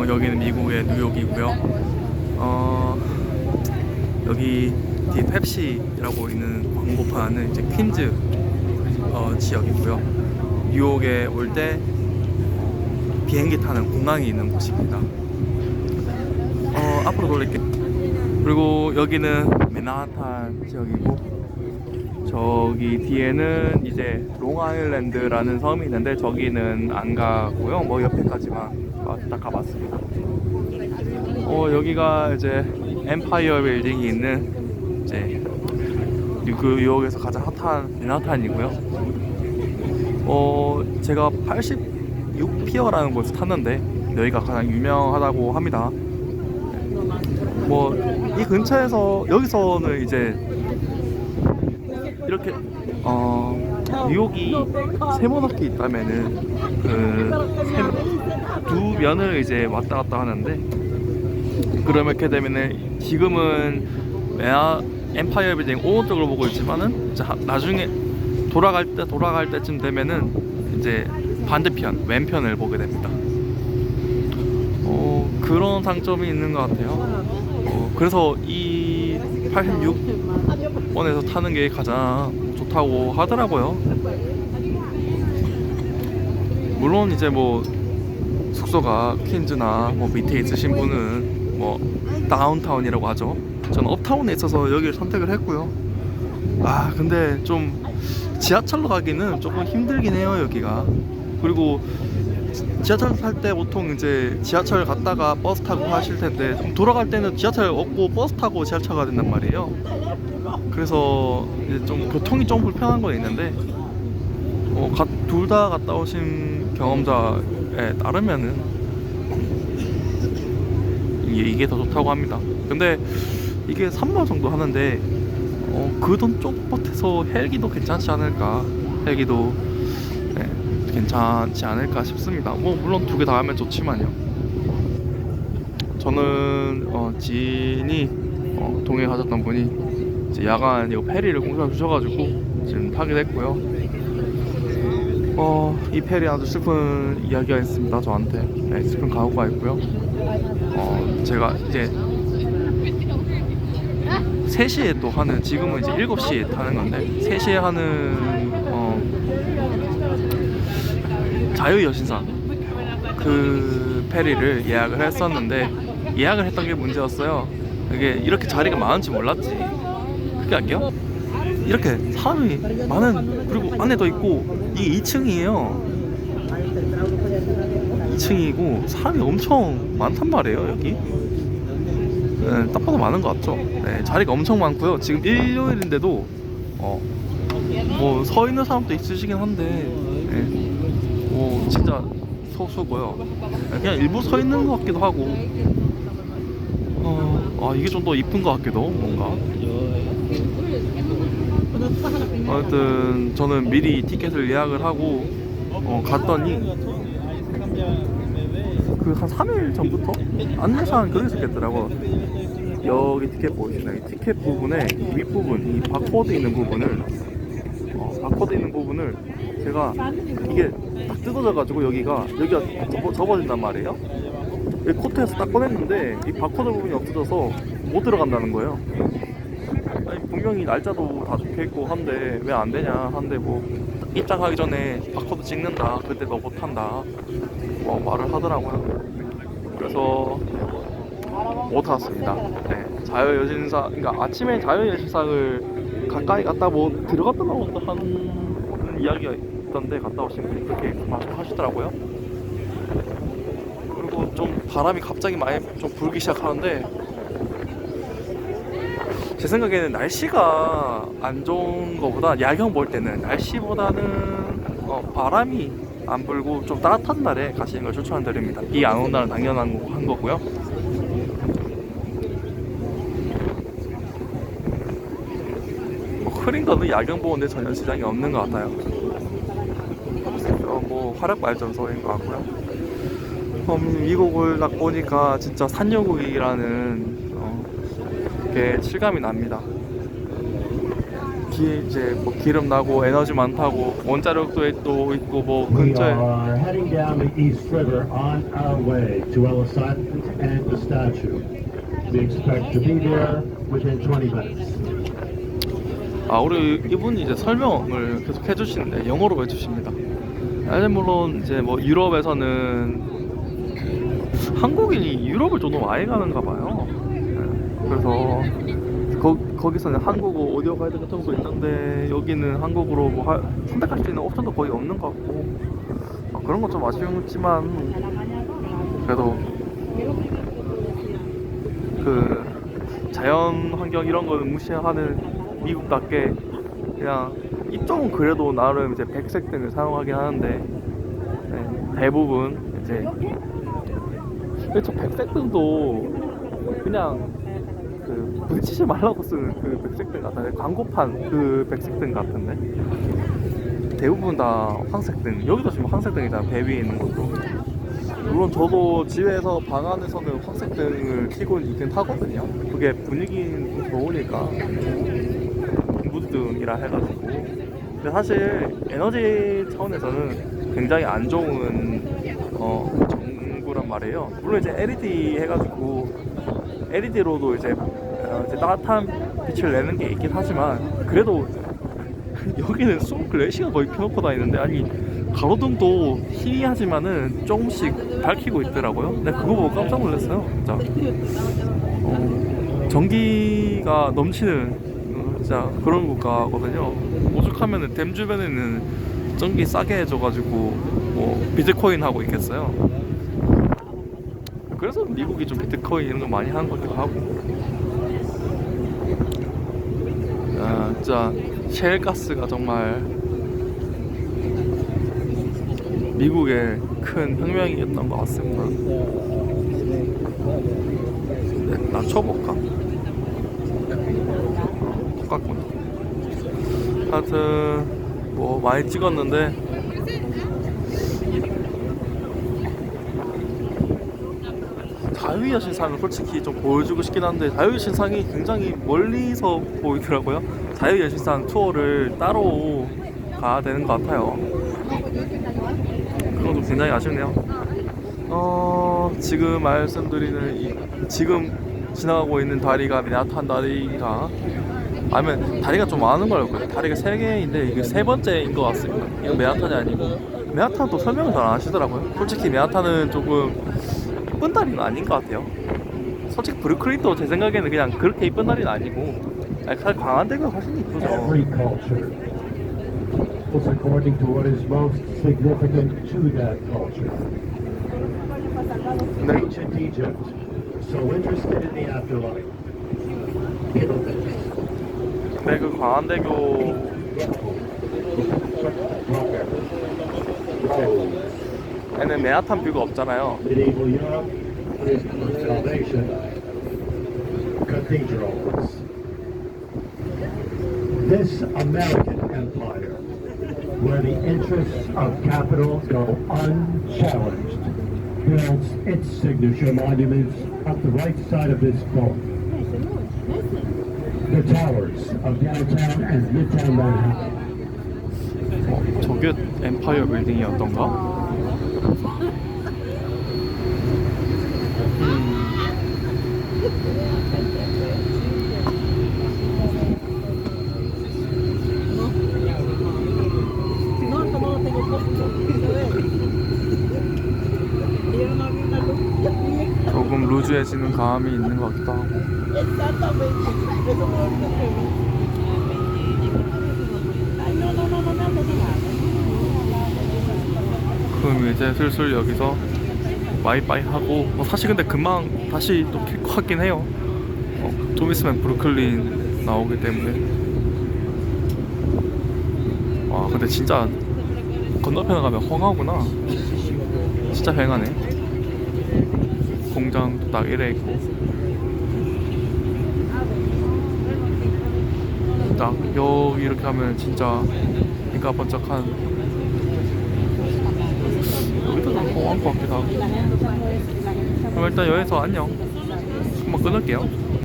어, 여기는 미국의 뉴욕이고요. 어, 여기 뒤에 펩시라고 있는 광고판은 이제 퀸즈 어, 지역이고요. 뉴욕에 올 때 비행기 타는 공항이 있는 곳입니다. 어, 앞으로 돌릴게요. 그리고 여기는 맨하탄 지역이고 저기 뒤에는 이제 롱아일랜드라는 섬이 있는데 저기는 안 가고요. 뭐 옆에까지만 딱 가봤습니다. 어 여기가 이제 엠파이어 빌딩이 있는 이제 그 뉴욕에서 가장 핫한 맨하탄이고요. 어 제가 86피어라는 곳을 탔는데 여기가 가장 유명하다고 합니다. 뭐 이 근처에서 여기서는 이제 이렇게 어 뉴욕이 세모나게 있다면은 그 두 면을 이제 왔다 갔다 하는데 그러면 이렇게 되면은 지금은 메아 엠파이어 빌딩 오른쪽으로 보고 있지만은 나중에 돌아갈 때 돌아갈 때쯤 되면은 이제 반대편 왼편을 보게 됩니다. 어 그런 장점이 있는 것 같아요. 어, 그래서 이 86원에서 타는 게 가장 좋다고 하더라고요. 물론 이제 뭐 숙소가 퀸즈나 뭐 밑에 있으신 분은 뭐 다운타운이라고 하죠. 저는 업타운에 있어서 여기를 선택을 했고요. 아 근데 좀 지하철로 가기는 조금 힘들긴 해요 여기가. 그리고 지하철 탈 때 보통 이제 지하철 갔다가 버스 타고 하실 텐데 좀 돌아갈 때는 지하철 없고 버스 타고 지하철 가야 된단 말이에요. 그래서 이제 좀 교통이 좀 불편한 건 있는데 어, 둘다 갔다 오신 경험자 에 따르면은 이게, 더 좋다고 합니다. 근데 이게 3만 정도 하는데 어, 그돈좀 보태서 헬기도 괜찮지 않을까? 헬기도 네, 괜찮지 않을까 싶습니다. 뭐 물론 두 개 다 하면 좋지만요. 저는 어, 지인이 어, 동해 가셨던 분이 야간 이 페리를 공사해 주셔가지고 지금 타게 됐고요. 어, 이 페리 아주 슬픈 이야기가 있습니다. 저한테 네, 슬픈 가오가 있고요. 어, 제가 이제 3시에 또 하는 지금은 이제 7시에 타는 건데 3시에 하는 어, 자유 여신상 그 페리를 예약을 했었는데 예약을 했던 게 문제였어요. 이게 이렇게 자리가 많은지 몰랐지. 그게 아니요? 이렇게 사람이 많은 그리고 안에도 있고 이게 2층이에요. 2층이고 사람이 엄청 많단 말이에요 여기. 네, 딱 봐도 많은 것 같죠. 네, 자리가 엄청 많고요. 지금 일요일인데도 어, 뭐 서 있는 사람도 있으시긴 한데, 네, 뭐 진짜 소수고요. 네, 그냥 일부 서 있는 것 같기도 하고, 어, 아 이게 좀 더 이쁜 것 같기도 뭔가. 어쨌든 저는 미리 티켓을 예약을 하고 어, 갔더니 그 한 3일 전부터 안내사항 그렇게 있겠더라고 여기 티켓 보이시나요? 이 티켓 부분에 이 윗부분 이 바코드 있는 부분을 어, 바코드 있는 부분을 제가 이게 딱 뜯어져 가지고 여기가 여기가 접어, 접어진단 말이에요 이 코트에서 딱 꺼냈는데 이 바코드 부분이 없어져서 못 들어간다는 거예요 아니, 분명히 날짜도 다 적혀있고 한데 왜 안 되냐 한데 뭐 입장하기 전에 바코드 찍는다. 그때 너 못한다. 뭐 말을 하더라고요. 그래서 못 왔습니다. 네, 자유여신상 그러니까 아침에 자유여신상을 가까이 갔다 뭐 들어갔다 나온다 하는 이야기가 있던데 갔다 오신 분이 그렇게 말씀하시더라고요. 그리고 좀 바람이 갑자기 많이 좀 불기 시작하는데 제 생각에는 날씨가 안 좋은 것보다 야경 볼 때는 날씨보다는 어, 바람이 안 불고 좀 따뜻한 날에 가시는 걸 추천드립니다. 비 안 오는 날은 당연한 거- 한 거고요. 뭐 흐린 거는 야경 보는데 전혀 지장이 없는 것 같아요. 어, 뭐 화력 발전소인 것 같고요. 음, 미국을 딱 보니까 진짜 산여국이라는 어, 게 실감이 납니다. 기, 이제 뭐 기름 나고 에너지 많다고 원자력도 또 있고 뭐 근처에 are heading down the East River on our way to Ellis Island and the statue. We expect to be there within 20 minutes. 아 우리 이분이 이제 설명을 계속 해주시는데 영어로 해주십니다. 아니 물론 이제 뭐 유럽에서는 한국인이 유럽을 좀 많이 가는가 봐요. 네, 그래서 거, 거기서는 한국어 오디오 가이드 같은 것도 있는데 여기는 한국어로 뭐 할- 선택할 수 있는 옵션도 거의 없는 것 같고. 아, 그런 건 좀 아쉬웠지만 그래도 그 자연 환경 이런 거는 무시하는 미국답게 그냥 이쪽은 그래도 나름 이제 백색 등을 사용하긴 하는데 네, 대부분 이제 그렇죠 백색 등도 그냥 그 부딪히지 말라고 쓰는 그 백색 등 같은데 광고판 그 백색 등 같은데 대부분 다 황색 등 여기도 지금 황색 등이잖아 배 위에 있는 것도 물론 저도 집에서 방 안에서는 황색 등을 켜고 있긴 하거든요. 그게 분위기 좋으니까 무드등이라 해가지고. 근데 사실 에너지 차원에서는 굉장히 안 좋은 어, 전구란 말이에요. 물론 이제 LED 해가지고 LED로도 이제, 어, 이제 따뜻한 빛을 내는 게 있긴 하지만 그래도 여기는 24시간 거의 켜놓고 다니는데 아니 가로등도 희미하지만은 조금씩 밝히고 있더라고요. 근데 그거 보고 깜짝 놀랐어요. 진짜. 어, 전기가 넘치는 어, 진짜 그런 국가거든요. 오죽하면은 댐 주변에는 전기 싸게 해줘가지고 뭐 비트코인 하고 있겠어요. 그래서 미국이 좀 비트코인 이런 거 많이 하는 것 같기도 하고. 야, 진짜 셰일가스가 정말 미국의 큰 혁명이었던 것 같습니다. 네, 낮춰볼까? 어, 똑같구나. 하여튼 뭐 많이 찍었는데 자유의 신상을 솔직히 좀 보여주고 싶긴 한데 자유의 신상이 굉장히 멀리서 보이더라고요. 자유의 신상 투어를 따로 가야 되는 것 같아요. 좀 굉장히 아쉽네요. 어, 지금 말씀드리는 이, 지금 지나가고 있는 다리가 맨하탄 다리가 아니면 다리가 좀 많은 걸 알고요. 다리가 세 개인데 이게 세 번째인 것 같습니다. 이건 맨하탄이 아니고 맨하탄도 설명을 잘 안 하시더라고요. 솔직히 맨하탄은 조금 이쁜 다리는 아닌 것 같아요. 솔직히 브루클린도 제 생각에는 그냥 그렇게 이쁜 다리는 아니고 아니, 사실 광안대가 훨씬 이쁘죠. Every culture is according to what is most significant to that culture. 네. Ancient Egypt, so interested in the afterlife. 근데 그 광안대교 에는 맨하탄 뷰가 없잖아요. Medieval Europe is salvation. Cathedrals. This American empire, where the interests of capital go unchallenged, builds its signature monuments up the right side of this boat. The towers of downtown and midtown Manhattan. 어, 저게 엠파이어 빌딩이었던가? 조금 루즈해지는 감이 있는 것 같기도 하고 그럼 이제 슬슬 여기서 와이파이 하고 뭐 사실 근데 금방 다시 또 킬 것 같긴 해요. 어, 좀 있으면 브루클린 나오기 때문에. 와 근데 진짜 건너편에 가면 헝하구나. 진짜 휑하네. 공장도 딱 이래 있고. 딱 여기 이렇게 하면 진짜 인가 번쩍한 여기도 좀 공항 것 같기도 하고. 그럼 일단 여기서 안녕. 한번 끊을게요